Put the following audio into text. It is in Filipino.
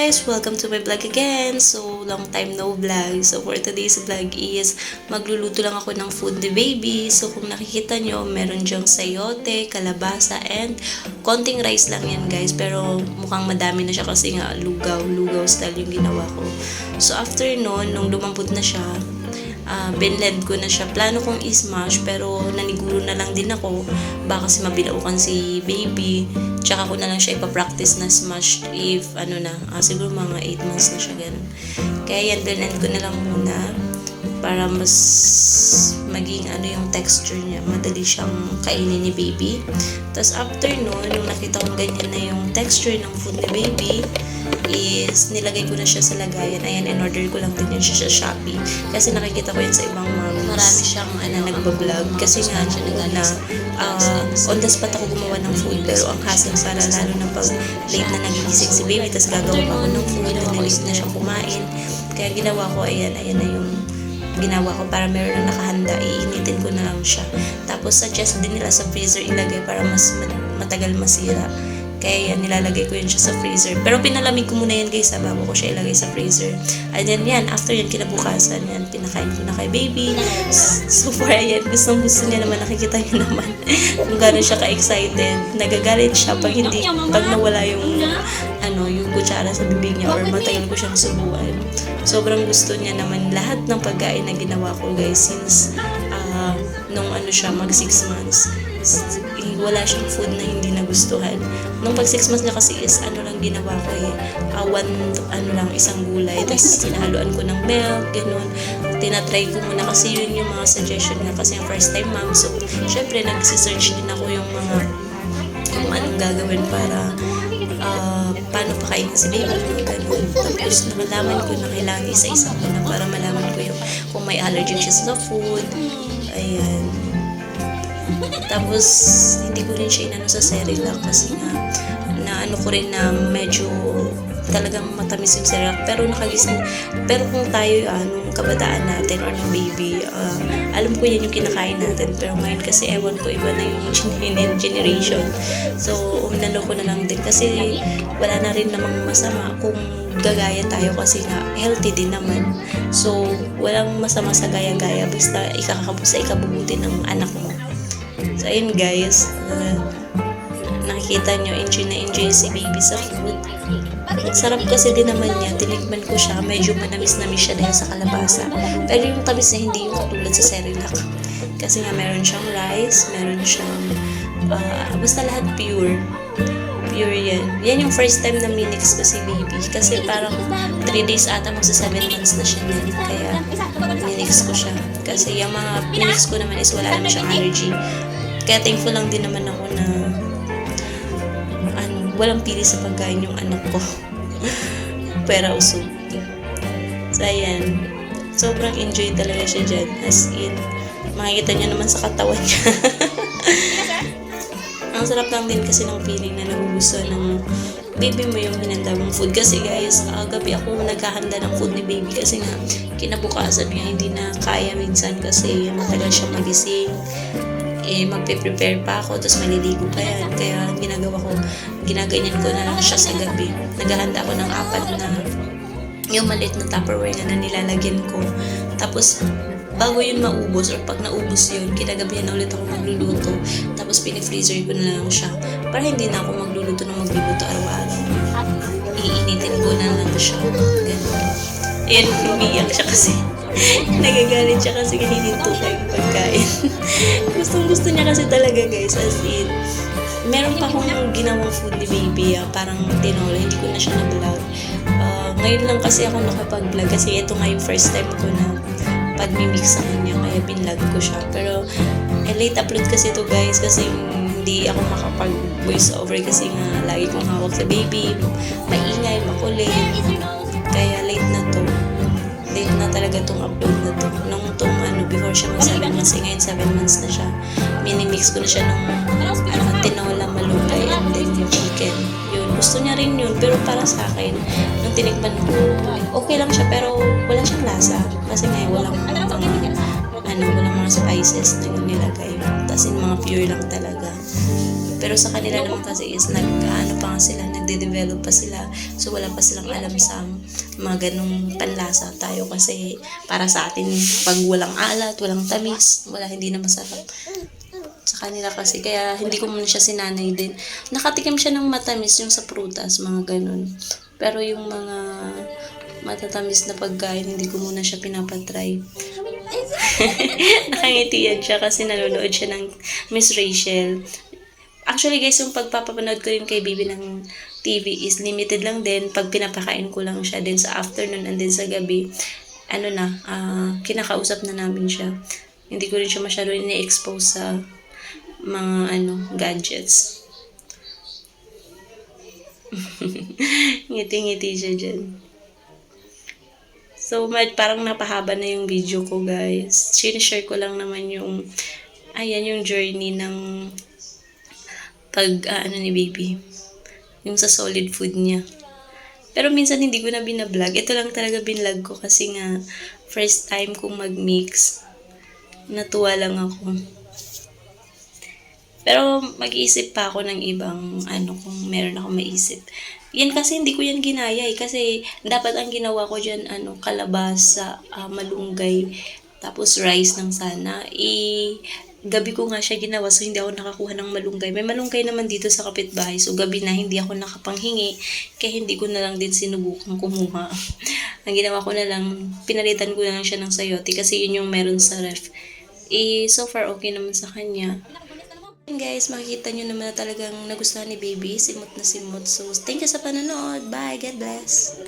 guys! Welcome to my vlog again. So, long time no vlog. So, for today's vlog is magluluto lang ako ng food ni baby. So, kung nakikita nyo, meron dyang sayote, kalabasa, and konting rice lang yan guys. Pero mukhang madami na siya kasi nga lugaw, lugaw style yung ginawa ko. So, after nun, nung lumampot na siya, uh, binlend ko na siya. Plano kong i-smash pero naniguro na lang din ako. Baka kasi mabilaukan si baby. Tsaka ko na lang siya ipapractice na smash if ano na, uh, siguro mga 8 months na siya ganun. Kaya yan, binlend ko na lang muna para mas maging ano yung texture niya. Madali siyang kainin ni baby. Tapos after nun, nung nakita kong ganyan na yung texture ng food ni baby, is nilagay ko na siya sa lagayan. Ayan, in-order ko lang din yan siya sa Shopee. Kasi nakikita ko yan sa ibang moms. Marami siyang ano, na nagbablog. Kasi nga, siya na, uh, on the spot ako gumawa ng food. Pero ang hassle para lalo na pag late na nagigising si baby, tapos gagawa pa ako ng food, na late na siyang kumain. Kaya ginawa ko, ayan, ayan na yung ginawa ko para meron na nakahanda, iinitin ko na lang siya. Tapos suggest din nila sa freezer ilagay para mas matagal masira. Kaya yan, nilalagay ko yun siya sa freezer. Pero pinalamig ko muna yan guys, bago ko siya ilagay sa freezer. And then yan, after yan, kinabukasan yan, pinakain ko na kay baby. So far, yan, gustong gusto niya naman, nakikita niya naman kung gano'n siya ka-excited. Nagagalit siya pag hindi, pag nawala yung kutsara sa bibig niya or matagal ko siyang subuan. Sobrang gusto niya naman lahat ng pagkain na ginawa ko guys since uh, nung ano siya, mag 6 months wala siyang food na hindi nagustuhan. Nung pag 6 months na kasi is ano lang ginawa ko eh, uh, one, ano lang, isang gulay. Tapos sinahaluan ko ng milk, ganun. Tinatry ko muna kasi yun yung mga suggestion niya kasi yung first time mom. So, syempre nagsisearch din ako yung mga kung anong gagawin para uh, paano pakainin si baby, ganun. Tapos nakalaman ko na kailangan isa-isa ko na para malaman ko yung kung may allergic siya sa food. Ayan. Tapos, hindi ko rin siya inano sa Cerelac kasi nga, na ano ko rin na medyo talagang matamis yung Cerelac. Pero nakagising, pero kung tayo, anong ah, kabataan natin or baby, uh, alam ko yan yung kinakain natin. Pero ngayon kasi ewan ko, iba na yung generation. So, umnano ko na lang din kasi wala na rin namang masama kung gagaya tayo kasi nga healthy din naman. So, walang masama sa gaya-gaya basta ikakabot sa ikabubuti ng anak mo. So, ayun guys. Uh, nakikita nyo, enjoy na enjoy si baby sa food. Sarap kasi din naman niya. Tinikman ko siya. Medyo manamis-namis siya dahil sa kalabasa. Pero yung tamis na hindi yung katulad sa Cerelac. Kasi nga meron siyang rice, meron siyang uh, basta lahat pure. Pure yan. Yan yung first time na minix ko si baby. Kasi parang 3 days ata magsa 7 months na siya nun. Kaya minix ko siya. Kasi yung mga minix ko naman is wala naman siyang allergy. Kaya thankful lang din naman ako walang pili sa pagkain yung anak ko. Pera usog. So, ayan. Sobrang enjoy talaga siya dyan. As in, makikita niya naman sa katawan niya. Ang sarap lang din kasi ng feeling na nagugustuhan ng baby mo yung hinanda mong food. Kasi guys, uh, gabi ako naghahanda ng food ni baby kasi nga kinabukasan niya hindi na kaya minsan kasi matagal siya magising eh, magpe-prepare pa ako, tapos maliligo pa yan. Kaya ginagawa ko, ginaganyan ko na lang siya sa gabi. Naghahanda ako ng apat na yung maliit na tupperware na, na nilalagyan ko. Tapos, bago yun maubos or pag naubos yun, kinagabihan na ulit ako magluluto. Tapos pinifreezer ko na lang siya para hindi na ako magluluto ng magluluto araw-araw. Iinitin ko na lang siya. Ganun. Ayan, umiyak siya kasi. Nagagalit siya kasi hinihinto ko yung pagkain. Gustong gusto niya kasi talaga guys, as in. Meron pa akong ginawang food ni baby, ah, parang tinola, hindi ko na siya na-vlog. Uh, ngayon lang kasi ako nakapag-vlog kasi ito nga yung first time ko na pag-mimix sa kanya, kaya binlog ko siya. Pero, eh, late upload kasi ito guys, kasi hindi ako makapag voice over kasi nga lagi kong hawak sa baby, maingay, makulit. Kaya late na to late na talaga tong upload na to. Nung tong ano, before siya mag 7 months, eh, ngayon 7 months na siya. Minimix ko na siya ng ano, tinola, malunggay, and then yung chicken. Yun, gusto niya rin yun. Pero para sa akin, nung tinikman ko, okay lang siya, pero wala siyang lasa. Kasi nga, walang mga, ano, walang mga spices na yung nilagay. Tapos yung mga pure lang talaga. Pero sa kanila naman kasi is nag, ano pa nga sila, nagde-develop pa sila. So wala pa silang alam sa mga ganong panlasa tayo kasi para sa atin pag walang alat, walang tamis, wala hindi na masarap sa kanila kasi kaya hindi ko muna siya sinanay din. Nakatikim siya ng matamis yung sa prutas, mga ganun. Pero yung mga matatamis na pagkain, hindi ko muna siya pinapatry. Nakangiti yan siya kasi nanonood siya ng Miss Rachel. Actually guys, yung pagpapanood ko rin kay Bibi ng TV is limited lang din pag pinapakain ko lang siya din sa afternoon and then sa gabi. Ano na, ah, kinakausap na namin siya. Hindi ko rin siya masyado ini-expose sa mga ano, gadgets. Ngiti-ngiti siya dyan. So, mad, parang napahaba na yung video ko, guys. Sinishare ko lang naman yung, ayan, yung journey ng pag, ah, ano ni baby. Yung sa solid food niya. Pero minsan hindi ko na binablog. Ito lang talaga binlog ko kasi nga, first time kong mag-mix. Natuwa lang ako. Pero mag-iisip pa ako ng ibang ano kung meron ako maisip. Yan kasi hindi ko yan ginaya eh. Kasi dapat ang ginawa ko dyan ano, kalabasa, ah, malunggay, tapos rice ng sana. Eh, gabi ko nga siya ginawa so hindi ako nakakuha ng malunggay. May malunggay naman dito sa kapitbahay so gabi na hindi ako nakapanghingi kaya hindi ko na lang din sinubukan kumuha. ang ginawa ko na lang, pinalitan ko na lang siya ng sayote kasi yun yung meron sa ref. Eh, so far okay naman sa kanya. Yun guys, makikita nyo naman na talagang nagustuhan ni baby. Simot na simot. So, thank you sa panonood. Bye. God bless.